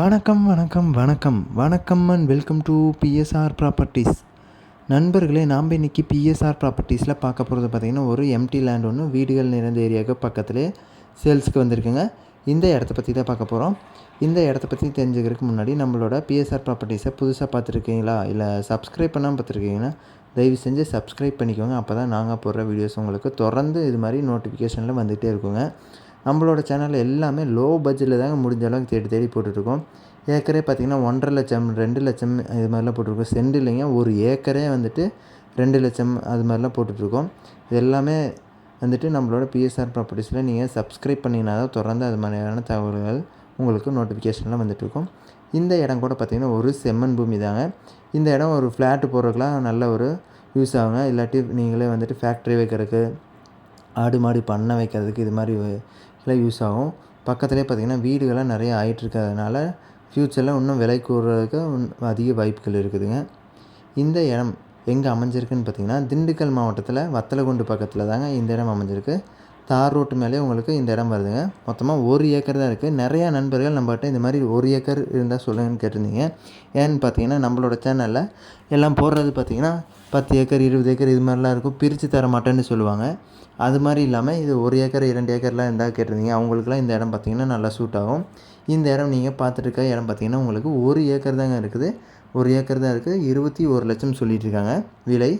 வணக்கம் வணக்கம் வணக்கம். வணக்கம் and welcome to BSR properties நண்பர்களே நாம் இன்றைக்கி பிஎஸ்ஆர் ப்ராப்பர்ட்டிஸில் பார்க்க போகிறது பார்த்திங்கன்னா ஒரு எம்டி லேண்ட் ஒன்று வீடுகள் நிறைந்த ஏரியாவுக்கு பக்கத்துலேயே சேல்ஸுக்கு வந்திருக்குங்க. இந்த இடத்த பற்றி தான் பார்க்க போகிறோம் இந்த இடத்த பற்றி தெரிஞ்சுக்கிறதுக்கு முன்னாடி நம்மளோட பிஎஸ்ஆர் ப்ராப்பர்ட்டிஸை புதுசாக பார்த்துருக்கீங்களா? இல்லை சப்ஸ்கிரைப் பண்ணாமல் பார்த்துருக்கீங்கன்னா தயவு செஞ்சு சப்ஸ்கிரைப் பண்ணிக்கோங்க. அப்போ தான் நாங்கள் போடுற வீடியோஸ் உங்களுக்கு தொடர்ந்து இது மாதிரி நோட்டிஃபிகேஷனில் வந்துகிட்டே இருக்குங்க. நம்மளோட சேனலில் எல்லாமே லோ பட்ஜெட்டில் தாங்க முடிஞ்ச அளவுக்கு தேடி தேடி போட்டுட்ருக்கோம். ஏக்கரே பார்த்திங்கன்னா ஒன்றரை லட்சம் ரெண்டு லட்சம் இது மாதிரிலாம் போட்டிருக்கோம் சென்ட் இல்லைங்க ஒரு ஏக்கரே வந்துட்டு ரெண்டு லட்சம் அது மாதிரிலாம் போட்டுட்ருக்கோம். இது எல்லாமே வந்துட்டு நம்மளோட பிஎஸ்ஆர் ப்ராப்பர்ட்டிஸில் நீங்கள் சப்ஸ்கிரைப் பண்ணிங்கன்னா தான் தொடர்ந்து அது மாதிரியான தகவல்கள் உங்களுக்கு நோட்டிஃபிகேஷன்லாம் வந்துட்டுருக்கும் இந்த இடம் கூட பார்த்திங்கன்னா ஒரு செம்மன் பூமி தாங்க. இந்த இடம் ஒரு ஃப்ளாட்டு போடுறதுக்குலாம் நல்ல ஒரு யூஸ் ஆகுங்க. இல்லாட்டி நீங்களே வந்துட்டு ஃபேக்ட்ரி வைக்கிறதுக்கு ஆடு மாடு பண்ணை வைக்கிறதுக்கு இது மாதிரி எல்லாம் யூஸ் ஆகும். பக்கத்துலேயே பார்த்திங்கன்னா வீடுகள்லாம் நிறைய ஆகிட்டு இருக்கிறதுனால ஃப்யூச்சரில் இன்னும் விலை கூடுறதுக்கு அதிக வாய்ப்புகள் இருக்குதுங்க. இந்த இடம் எங்கே அமைஞ்சிருக்குன்னு பார்த்திங்கன்னா திண்டுக்கல் மாவட்டத்தில் வத்தலகுண்டு பக்கத்தில் தாங்க இந்த இடம் அமைஞ்சிருக்கு. தார் ரோட்டு மேலே உங்களுக்கு இந்த இடம் வருதுங்க. மொத்தமாக ஒரு ஏக்கர் தான் இருக்குது நிறையா நண்பர்கள் நம்மகிட்ட இந்த மாதிரி ஒரு ஏக்கர் இருந்தால் சொல்லுங்கன்னு கேட்டிருந்தீங்க. ஏன்னு பார்த்தீங்கன்னா நம்மளோட சேனலில் எல்லாம் போடுறது பார்த்திங்கன்னா பத்து ஏக்கர் இருபது ஏக்கர் இது மாதிரிலாம் இருக்கும். பிரித்து தர மாட்டேன்னு சொல்லுவாங்க. அது மாதிரி இல்லாமல் இது ஒரு ஏக்கர் இரண்டு ஏக்கர்லாம் இருந்தால் கேட்டிருந்தீங்க. அவங்களுக்குலாம் இந்த இடம் பார்த்திங்கன்னா நல்லா சூட் ஆகும். இந்த இடம் நீங்கள் பார்த்துட்டு இருக்க இடம் பார்த்திங்கன்னா உங்களுக்கு ஒரு ஏக்கர் தாங்க இருக்குது. ஒரு ஏக்கர் தான் இருக்குது இருபத்தி ஒரு லட்சம் சொல்லிகிட்டு இருக்காங்க. விலை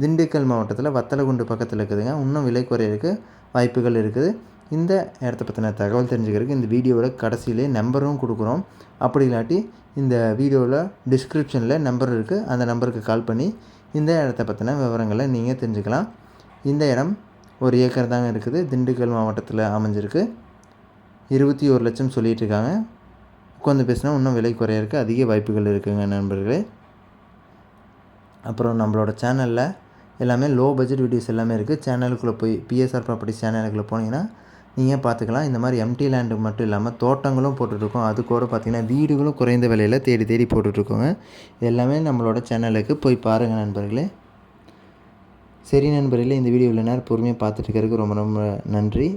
திண்டுக்கல் மாவட்டத்தில் வத்தலகுண்டு பக்கத்தில் இருக்குதுங்க. இன்னும் விலை குறையிறதுக்கு வாய்ப்புகள் இருக்குது. இந்த இடத்த பற்றின தகவல் தெரிஞ்சுக்கிறதுக்கு இந்த வீடியோவில் கடைசியிலே நம்பரும் கொடுக்குறோம். அப்படி இல்லாட்டி இந்த வீடியோவில் டிஸ்கிரிப்ஷனில் நம்பர் இருக்குது அந்த நம்பருக்கு கால் பண்ணி இந்த இடத்த பற்றின விவரங்களை நீங்கள் தெரிஞ்சுக்கலாம். இந்த இடம் ஒரு ஏக்கர் தாங்க இருக்குது. திண்டுக்கல் மாவட்டத்தில் அமைஞ்சிருக்கு. இருபத்தி ஒரு லட்சம் சொல்லிகிட்டு இருக்காங்க. உட்காந்து பேசினா இன்னும் விலை குறையிறதுக்கு அதிக வாய்ப்புகள் இருக்குதுங்க நண்பர்களே. அப்புறம் நம்மளோட சேனலில் எல்லாமே லோ பட்ஜெட் வீடியோஸ் எல்லாமே இருக்குது சேனலுக்குள்ளே போய் பிஎஸ்ஆர் ப்ராப்பர்ட்டிஸ் சேனலுக்குள்ளே போனீங்கன்னா நீங்கள் பார்த்துக்கலாம் இந்த மாதிரி எம்டி லேண்டு மட்டும் இல்லாமல் தோட்டங்களும் போட்டுட்ருக்கோம். அது கூட பார்த்திங்கன்னா வீடுகளும் குறைந்த விலையில் தேடி தேடி போட்டுட்ருக்கோங்க. இது எல்லாமே நம்மளோட சேனலுக்கு போய் பாருங்கள் நண்பர்களே. சரி நண்பர்களே இந்த வீடியோ இவ்வளோ நேரம் பொறுமையாக பார்த்துட்டு ரொம்ப ரொம்ப நன்றி.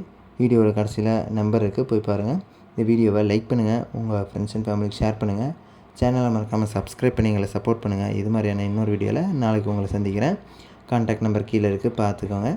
வீடியோவோட கடைசியில் நம்பர் இருக்குது போய் பாருங்கள் இந்த வீடியோவை லைக் பண்ணுங்கள் உங்கள் ஃப்ரெண்ட்ஸ் அண்ட் ஃபேமிலிக்கு ஷேர் பண்ணுங்கள் சேனலை மறக்காமல் சப்ஸ்கிரைப் பண்ணி எங்களை சப்போர்ட் பண்ணுங்கள் இது மாதிரியான இன்னொரு வீடியோவில் நாளைக்கு உங்களை சந்திக்கிறேன். கான்டாக்ட் நம்பர் கீழே இருக்குது பார்த்துக்கோங்க.